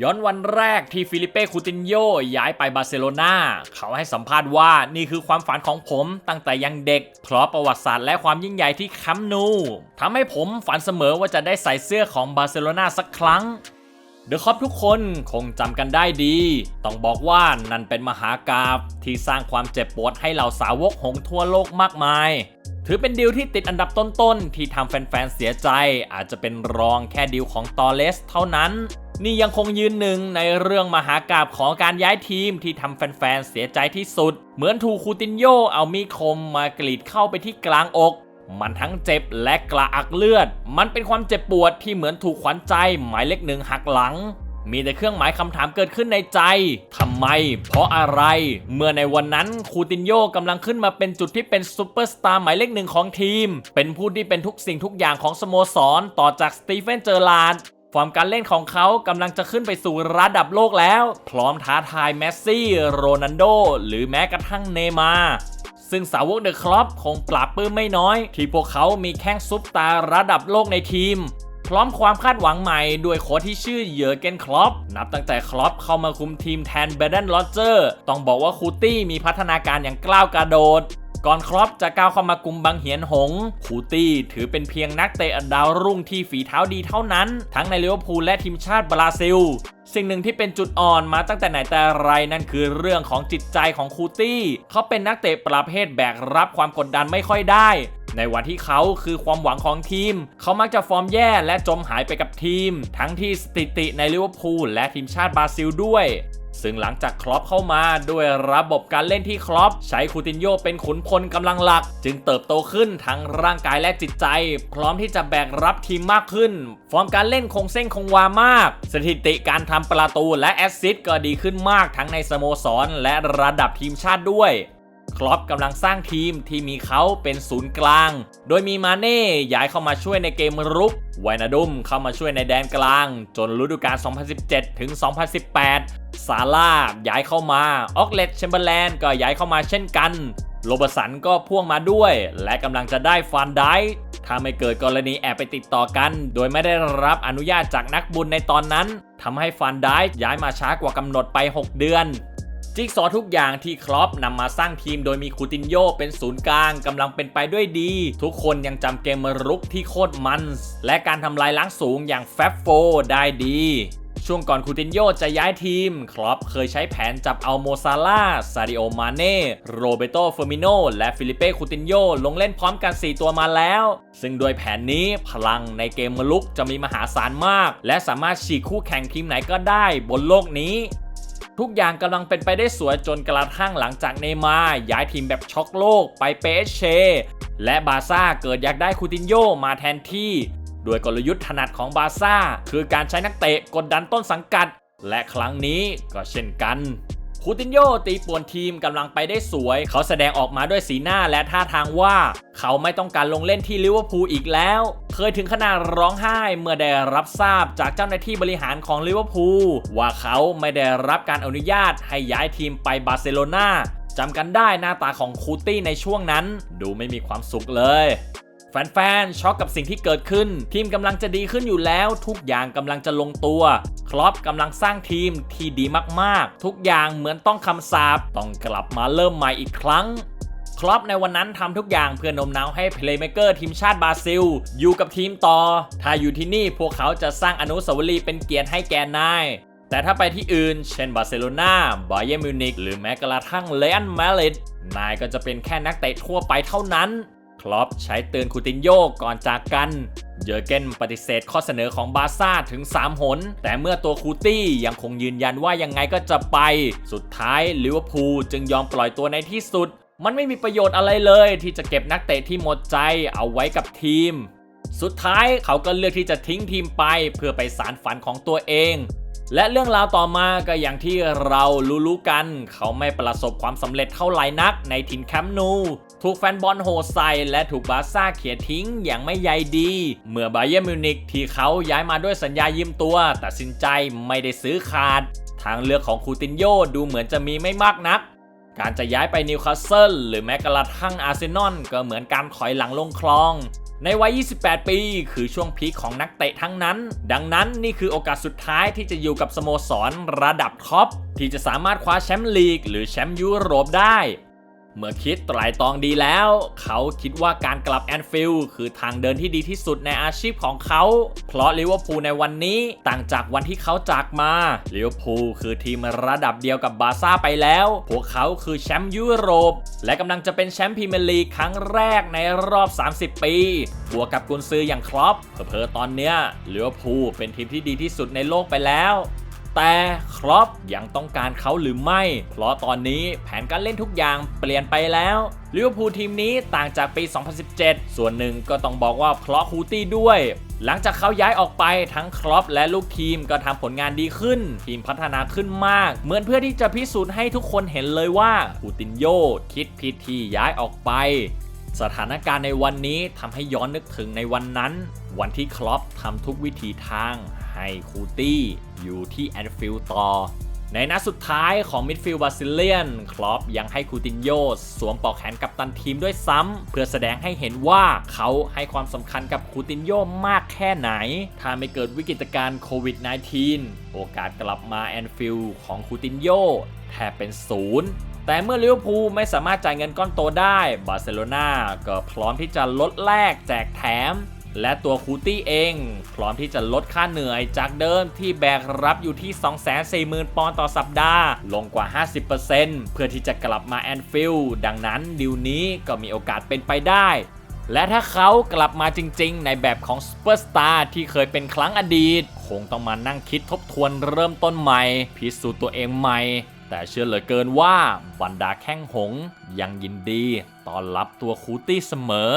ย้อนวันแรกที่ฟิลิเป้คูตินโยย้ายไปบาร์เซโลนาเขาให้สัมภาษณ์ว่านี่คือความฝันของผมตั้งแต่ยังเด็ก เพราะประวัติศาสตร์และความยิ่งใหญ่ที่คัมป์นูทำให้ผมฝันเสมอว่าจะได้ใส่เสื้อของบาร์เซโลนาสักครั้งเดอะคอปทุกคนคงจำกันได้ดี ต้องบอกว่านั่นเป็นมหากราบที่สร้างความเจ็บปวดให้เหล่าสาวกหงทั่วโลกมากมาย ถือเป็นดีลที่ติดอันดับต้นๆ ที่ทำแฟนๆ เสียใจ อาจจะเป็นรองแค่ดีลของตอเลสเท่านั้น นี่ยังคงยืนหนึ่งในเรื่องมหากาบของการย้ายทีมที่ทำแฟนๆเสียใจที่สุด เหมือนถูกคูตินโยเอามีดคมมากรีดเข้าไปที่กลางอก มันทั้งเจ็บและกระอักเลือด มันเป็นความเจ็บปวดที่เหมือนถูกขวัญใจหมายเลขหนึ่งหักหลัง มีแต่เครื่องหมายคำถามเกิดขึ้นในใจทำไม เพราะอะไร เมื่อในวันนั้นคูตินโยกำลังขึ้นมาเป็นจุดที่เป็นซูเปอร์สตาร์หมายเลขหนึ่งของทีม เป็นผู้ที่เป็นทุกสิ่งทุกอย่างของสโมสร ต่อจากสตีเฟนเจอร์ลาร์ด ฟอร์มการเล่นของเขากำลังจะขึ้นไปสู่ระดับโลกแล้ว พร้อมท้าทายแมสซี่ โรนัลโด หรือแม้กระทั่งเนมาซึ่งสาวกเดอะครอปคงปราบปลื้มไม่น้อย ที่พวกเขามีแข้งซุปตาระดับโลกในทีม พร้อมความคาดหวังใหม่ด้วยโค้ชที่ชื่อเยอร์เกนคลอปนับตั้งแต่คลอปเข้ามาคุมทีมแทนเบเดนโรเจอร์ ต้องบอกว่าคูตี้มีพัฒนาการอย่างกล้าวกระโดด ก่อนครอปจะก้าวเข้ามากุมบังเหียนหง คูตี้ถือเป็นเพียงนักเตะดาวรุ่งที่ฝีเท้าดีเท่านั้น ทั้งในลิเวอร์พูลและทีมชาติบราซิล สิ่งหนึ่งที่เป็นจุดอ่อนมาตั้งแต่ไหนแต่ไรนั่นคือเรื่องของจิตใจของคูตี้ เขาเป็นนักเตะประเภทแบกรับความกดดันไม่ค่อยได้ในวันที่เขาคือความหวังของทีม เขามักจะฟอร์มแย่และจมหายไปกับทีม ทั้งที่สถิติในลิเวอร์พูลและทีมชาติบราซิลด้วย ซึ่งหลังจากครอปเข้ามาด้วยระบบการเล่นที่ครอปใช้คูตินโยเป็นขุนพลกำลังหลัก จึงเติบโตขึ้นทั้งร่างกายและจิตใจ พร้อมที่จะแบกรับทีมมากขึ้น ฟอร์มการเล่นคงเส้นคงวามาก สถิติการทำประตูและแอสซิสต์ก็ดีขึ้นมากทั้งในสโมสรและระดับทีมชาติด้วย ลอปกำลังสร้างทีมที่มีเขาเป็นศูนย์กลาง โดยมีมาเน่ย้ายเข้ามาช่วยในเกมรุกไวนาดุมเข้ามาช่วยในแดนกลาง จนฤดูกาล 2017 ถึง 2018 ซาร่าย้ายเข้ามาออกเลตเชมเบอร์แลนก็ย้ายเข้ามาเช่นกัน โรบสันก็พ่วงมาด้วย และกำลังจะได้ฟันได้ถ้าไม่เกิดกรณีแอบไปติดต่อกัน โดยไม่ได้รับอนุญาตจากนักบุญในตอนนั้นทำให้ฟันได้ย้ายมาช้ากว่ากำหนดไป 6 เดือน จิ๊กซอว์ทุกอย่างที่ครอปนำมาสร้างทีมโดยมีคูตินโยเป็นศูนย์กลางกำลังเป็นไปด้วยดี ทุกคนยังจำเกมรุกที่โคตรมันส์และการทำลายล้างสูงอย่างแฟบโฟได้ดีช่วงก่อนคูตินโยจะย้ายทีม ครอปเคยใช้แผนจับเอาโมซาร่าซาดิโอ มาเน่ โรเบโตเฟอร์มิโน และฟิลิเป้ คูตินโยลงเล่นพร้อมกัน 4 ตัวมาแล้ว ซึ่งโดยแผนนี้พลังในเกมลุกจะมีมหาศาลมาก และสามารถฉีกคู่แข่งทีมไหนก็ได้บนโลกนี้ ทุกอย่างกำลังเป็นไปได้สวยจนกระทั่งหลังจากเนย์มาร์ย้ายทีมแบบช็อกโลกไปเปเช และบาซ่าเกิดอยากได้คูตินโยมาแทนที่ด้วยกลยุทธ์ถนัดของบาซ่า คือการใช้นักเตะกดดันต้นสังกัด และครั้งนี้ก็เช่นกัน คูตินโยตีป่วนทีมกำลังไปได้สวย เขาแสดงออกมาด้วยสีหน้าและท่าทางว่า เขาไม่ต้องการลงเล่นที่ลิเวอร์พูลอีกแล้ว เคยถึงขนาดร้องไห้เมื่อได้รับทราบจากเจ้าหน้าที่บริหารของลิเวอร์พูลว่าเขาไม่ได้รับการอนุญาตให้ย้ายทีมไปบาร์เซโลนาจำกันได้หน้าตาของคูตี้ในช่วงนั้น ดูไม่มีความสุขเลย แฟนๆช็อกกับสิ่งที่เกิดขึ้น ทีมกำลังจะดีขึ้นอยู่แล้ว ทุกอย่างกำลังจะลงตัว คลอปกำลังสร้างทีมที่ดีมากๆ ทุกอย่างเหมือนต้องคำสาปต้องกลับมาเริ่มใหม่อีกครั้งคลอปในวันนั้นทำทุกอย่างเพื่อนมน้าวให้เพลย์เมเกอร์ทีมชาติบราซิล อยู่กับทีมต่อ ถ้าอยู่ที่นี่พวกเขาจะสร้างอนุสาวรีย์เป็นเกียรติให้แกนาย แต่ถ้าไปที่อื่น เช่นบาร์เซโลนาบาเยร์มิวนิกหรือแม้กระทั่งเลอันมาริดนายก็จะเป็นแค่นักเตะทั่วไปเท่านั้น คลอปใช้เตือนคูตินโยก่อนจากกัน เยอร์เกนปฏิเสธข้อเสนอของบาซ่าถึง 3 หน แต่เมื่อตัวคูตี้ยังคงยืนยันว่ายังไงก็จะไป สุดท้ายลิเวอร์พูลจึงยอมปล่อยตัวในที่สุด มันไม่มีประโยชน์อะไรเลย ที่จะเก็บนักเตะที่หมดใจเอาไว้กับทีม สุดท้ายเขาก็เลือกที่จะทิ้งทีมไปเพื่อไปสารฝันของตัวเองและเรื่องราวต่อมาก็อย่างที่เรารู้ๆกัน เขาไม่ประสบความสำเร็จเท่าไหร่นักในทินแคมป์นู ถูกแฟนบอลโหใส่และถูกบาร์ซ่าเขี่ยทิ้งอย่างไม่ใยดี เมื่อบาเยร์มิวนิกที่เขาย้ายมาด้วยสัญญายืมตัว ตัดสินใจไม่ได้ซื้อขาด ทางเลือกของคูตินโยดูเหมือนจะมีไม่มากนัก การจะย้ายไปนิวคาสเซิลหรือแม้กระทั่งอาร์เซนอลก็เหมือนการถอยหลังลงคลองในวัย 28 ปี คือช่วงพีคของนักเตะทั้งนั้น ดังนั้นนี่คือโอกาสสุดท้ายที่จะอยู่กับสโมสรระดับท็อปที่จะสามารถคว้าแชมป์ลีก หรือแชมป์ยุโรปได้ เมื่อคิดไตรตรองดีแล้ว เขาคิดว่าการกลับแอนฟิลด์คือทางเดินที่ดีที่สุดในอาชีพของเขา เพราะลิเวอร์พูลในวันนี้ต่างจากวันที่เขาจากมาลิเวอร์พูลคือทีมระดับเดียวกับบาร์ซ่าไปแล้ว พวกเขาคือแชมป์ยุโรป และกำลังจะเป็นแชมป์พรีเมียร์ลีกครั้งแรกในรอบ 30 ปีบวกกับกุนซืออย่างครอปเพอๆตอนเนี้ยลิเวอร์พูลเป็นทีมที่ดีที่สุดในโลกไปแล้ว แต่ครอปยังต้องการเขาหรือไม่ เพราะตอนนี้แผนการเล่นทุกอย่างเปลี่ยนไปแล้วลิเวอร์พูลทีมนี้ต่างจากปี 2017 ส่วนหนึ่งก็ต้องบอกว่าเพราะคูตี้ด้วย หลังจากเขาย้ายออกไปทั้งครอปและลูกทีมก็ทำผลงานดีขึ้น ทีมพัฒนาขึ้นมาก เหมือนเพื่อที่จะพิสูจน์ให้ทุกคนเห็นเลยว่าคูตินโยคิดผิดที่ย้ายออกไป สถานการณ์ในวันนี้ทำให้ย้อนนึกถึงในวันนั้น วันที่ครอปทำทุกวิธีทาง ให้คูตี้อยู่ที่แอนฟิลด์ต่อ ในนัดสุดท้ายของมิดฟิลด์บาซิเลียน คลอปยังให้คูตินโยสวมปอกแขนกับตันทีมด้วยซ้ำ เพื่อแสดงให้เห็นว่าเขาให้ความสำคัญกับคูตินโยมากแค่ไหน ถ้าไม่เกิดวิกฤตการณ์โควิด -19 โอกาสกลับมาแอนฟิลด์ของคูตินโยแทบเป็นศูนย์แต่เมื่อลิเวอร์พูลไม่สามารถจ่ายเงินก้อนโตได้ บาร์เซโลนาก็พร้อมที่จะลดแลกแจกแถม และตัวคูตี้เอง พร้อมที่จะลดค่าเหนื่อยจากเดิมที่แบกรับอยู่ที่ 240,000 ปอนด์ต่อสัปดาห์ ลงกว่า 50%เพื่อที่จะกลับมาแอนฟิลด์ดังนั้นดิวนี้ก็มีโอกาสเป็นไปได้ และถ้าเขากลับมาจริงๆ ในแบบของซูเปอร์สตาร์ที่เคยเป็นครั้งอดีต คงต้องมานั่งคิดทบทวนเริ่มต้นใหม่ พิสูจน์ตัวเองใหม่ แต่เชื่อเหลือเกินว่าบรรดาแข้งหง ยังยินดีต้อนรับตัวคูตี้เสมอ